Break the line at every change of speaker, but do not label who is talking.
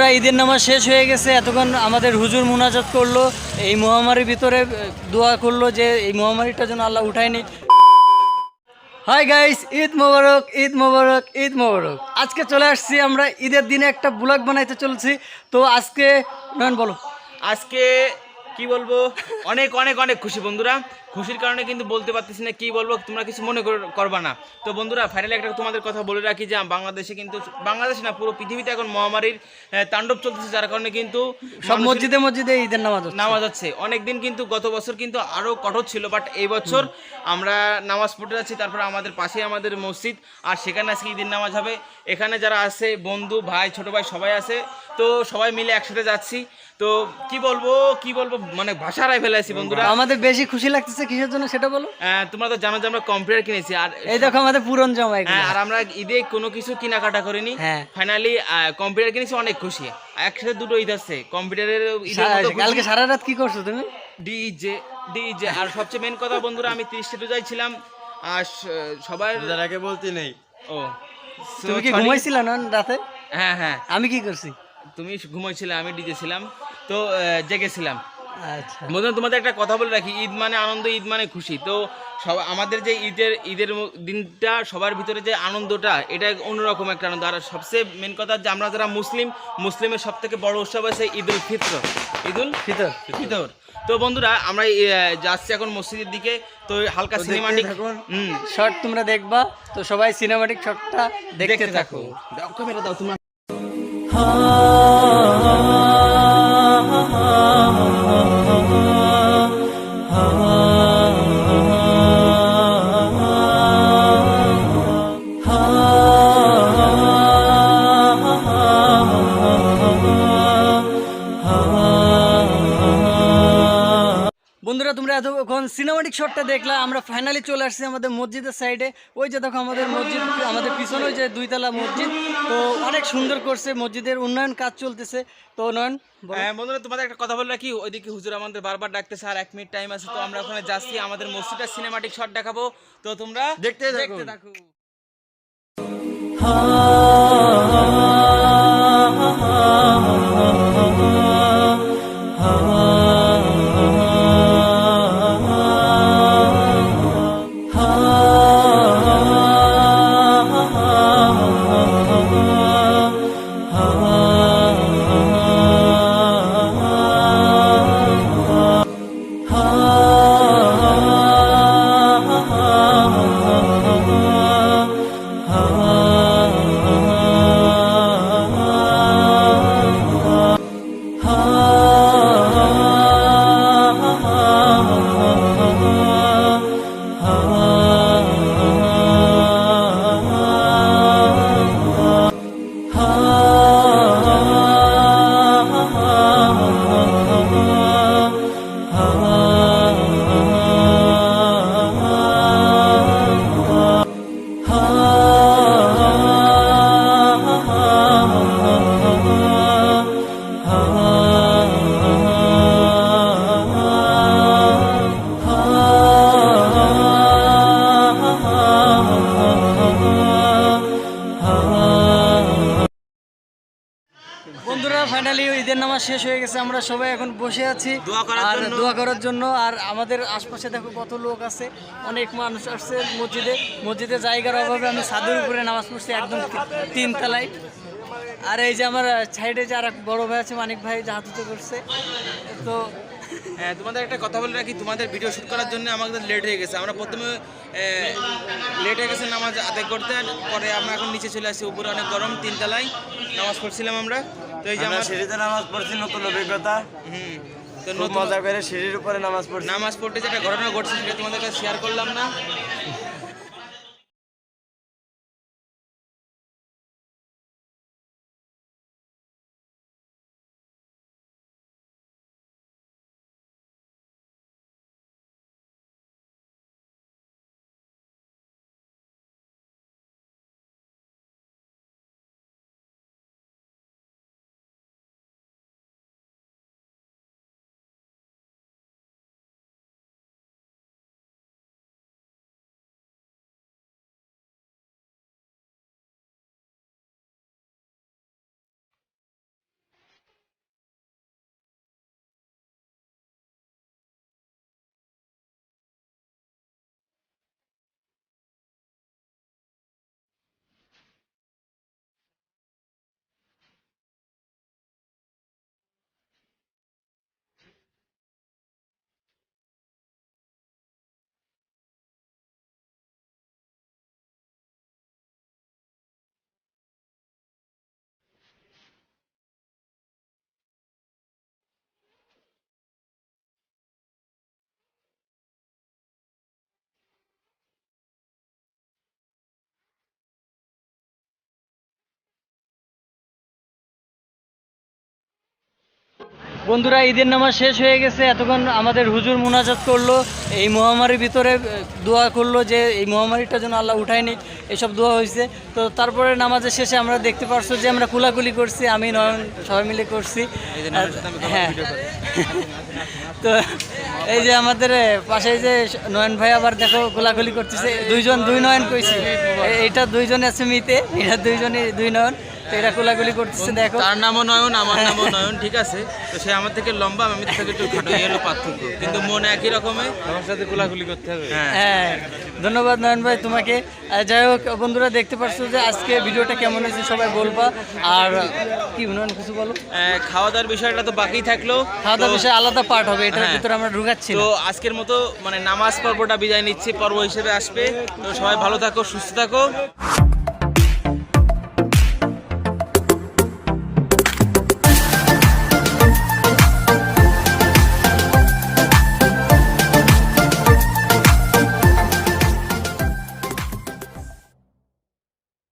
প্রায় ঈদের নামাজ শেষ হয়ে গেছে, এতক্ষণ আমাদের হুজুর মুনাজাত করল, এই মহামারীর ভিতরে দোয়া করল যে এই মহামারীটা যেন আল্লাহ উঠায়নি হাই গাইস ঈদ মোবারক ঈদ মোবারক ঈদ মোবারক। আজকে চলে আসছি আমরা, ঈদের দিনে একটা ব্লগ বানাইতে চলছি। তো আজকে, নয়ন বলো।
আজকে, কি বলব? অনেক অনেক অনেক খুশি বন্ধুরা। খুশির কারণে কিন্তু বলতে পারতেছি না কি বলব তোমরা কিছু মনে কর- করবা না। তো বন্ধুরা ফাইনালি একটা তোমাদের কথা বলে রাখি যে বাংলাদেশে কিন্তু বাংলাদেশ না পুরো পৃথিবীতে এখন মহামারীর তাণ্ডব চলতেছে যার কারণে কিন্তু
সব মসজিদে মসজিদে ঈদের নামাজ।
নামাজ হচ্ছে। অনেকদিন কিন্তু গত বছর কিন্তু আরও কঠোর ছিল বাট এই বছর আমরা নামাজ পড়তে যাচ্ছি তারপরে আমাদের পাশে আমাদের মসজিদ আর সেখানে আজকে ঈদের নামাজ হবে। এখানে যারা আছে বন্ধু ভাই ছোট ভাই সবাই আছে তো সবাই মিলে একসাথে যাচ্ছি। তো কি বলব কি বলব মানে ভাষা হারাই ফেলে আছি বন্ধুরা।
আমাদের বেশি খুশি লাগতেছে কিসের জন্য সেটা বলো?
তোমরা তো জানো যে আমরা কম্পিউটার কিনেছি আর
এই দেখো আমাদের পুরন জামা
হ্যাঁ, আর আমরা ঈদে কোনো কিছু কেনাকাটা করিনি।
হ্যাঁ।
ফাইনালি কম্পিউটার কিনেছি অনেক খুশি। একসাথে দুটো ঈদ আছে। কম্পিউটারের।
কালকে সারা রাত কি করছ তুমি?
ডিজে ডিজে আর সবচেয়ে মেন কথা বন্ধুরা আমি তিরিশটা রোজায় ছিলাম আর সবার
যারাকে বলতে নেই।
ও।
তুমি কি. ঘুমাইছিলা না রাতে?
হ্যাঁ হ্যাঁ।
আমি কি করছি?
তুমি ঘুমাইছিলে আমি ডিজে ছিলাম। তো জেগেছিলাম।
আচ্ছা।
তোমাদের একটা কথা বলে রাখি ঈদ মানে আনন্দ ঈদ মানে খুশি। তো সব আমাদের যে ঈদের ঈদের দিনটা সবার ভিতরে যে আনন্দটা এটা অন্যরকম একটা আনন্দ। আর সবচেয়ে মেন কথা যে আমরা যারা মুসলিম মুসলিমের সব থেকে বড় উৎসব আছে ঈদ উল ফিতর। ঈদ উল
ফিতর।
ফিতর। তো বন্ধুরা আমরা যাচ্ছি এখন মসজিদের দিকে। তো হালকা সিনেমাটিক হুম।
শর্ট তোমরা দেখবা। তো সবাই সিনেমাটিক শর্টটা দেখতে থাকো।
ক্যামেরা দাও তোমরা
তোমরা এতক্ষণ সিনেমাটিক শটটা দেখলা আমরা ফাইনালি চলে আসছি আমাদের মসজিদের সাইডে ওই যে দেখো আমাদের মসজিদ আমাদের পিছনে ওই যে দুইতলা মসজিদ। তো অনেক সুন্দর করছে মসজিদের উন্নয়ন কাজ চলতেছে। তো নয়ন বলো।
হ্যাঁ, বন্ধুরা তোমাদের একটা কথা বলে রাখি। ওইদিকে হুজুর আমাদের বারবার ডাকতেছে আর এক মিনিট টাইম আছে তো আমরা ওখানে যাচ্ছি আমাদের মসজিদের সিনেমাটিক শট দেখাবো। তো তোমরা
দেখতে
দেখতে থাকো।
ফাইনালি ঈদের নামাজ শেষ হয়ে গেছে আমরা সবাই এখন বসে আছি। আর। দোয়া করার জন্য আর আমাদের আশপাশে দেখো কত লোক আছে অনেক মানুষ আসছে মসজিদে। মসজিদে জায়গার অভাবে আমি ছাদের উপরে নামাজ পড়ছি একদম তিন তলায়। আর এই যে আমার সাইডে যে আর বড় ভাই আছে মানিক ভাই জাহাতুতে করছে। তো
হ্যাঁ তোমাদের একটা কথা বলে রাখি তোমাদের ভিডিও শুট করার জন্য আমাদের লেট হয়ে গেছে। আমরা প্রথমে লেট হয়ে গেছে নামাজ আদায় করতে পরে আমরা এখন নিচে চলে আসছি উপরে অনেক গরম তিনতলায় নামাজ পড়ছিলাম আমরা। তো এই যে
আমরা সিঁড়িতে নামাজ পড়ছি নতুন অভিজ্ঞতা।
হুম তো নতুন
মজা করে সিঁড়ির উপরে নামাজ পড়ছি।
নামাজ পড়তে যেটা ঘটনা ঘটছে সেটা তোমাদের কাছে শেয়ার করলাম না।
বন্ধুরা ঈদের নামাজ শেষ হয়ে গেছে। এতক্ষণ আমাদের হুজুর মোনাজাত করল এই মহামারীর ভিতরে দোয়া করল যে এই মহামারীটা যেন আল্লাহ উঠায় নিক এসব দোয়া হয়েছে। তো তারপরে নামাজের শেষে আমরা দেখতে পারছ যে আমরা কুলাকুলি করছি আমি নয়ন সবাই মিলে করছি। হ্যাঁ। তো এই যে আমাদের পাশে যে নয়ন ভাই আবার দেখো গোলাগুলি করতেছে দুইজন দুই নয়ন কইছি। এটা দুইজন আছে মিতে এটা দুইজনই দুই নয়ন। তো এরা কোলাগুলি করতেছে দেখো।
তার নামও নয়ন আমার নামও নয়ন ঠিক আছে। তো সে আমার থেকে লম্বা আমি থেকে একটু খাটো এই হলো পার্থক্য। কিন্তু মন একই রকমের।
আমার সাথে কোলাকুলি করতে হবে।
হ্যাঁ।
হ্যাঁ ধন্যবাদ নয়ন ভাই তোমাকে। যাই হোক বন্ধুরা দেখতে পারছ যে আজকে ভিডিওটা কেমন হয়েছে সবাই বলবা। আর কি নয়ন কিছু বলো?
খাওয়া দাওয়ার বিষয়টা তো বাকি থাকল।
খাওয়া দাওয়া
তো-
বিষয়ে আলাদা পার্ট হবে এটার
হ্যাঁ।
ভিতরে আমরা ঢুকাচ্ছি
তো আজকের মতো মানে নামাজ পর্বটা বিদায় নিচ্ছি পর্ব হিসেবে আসবে। তো সবাই ভালো থাকো সুস্থ থাকো।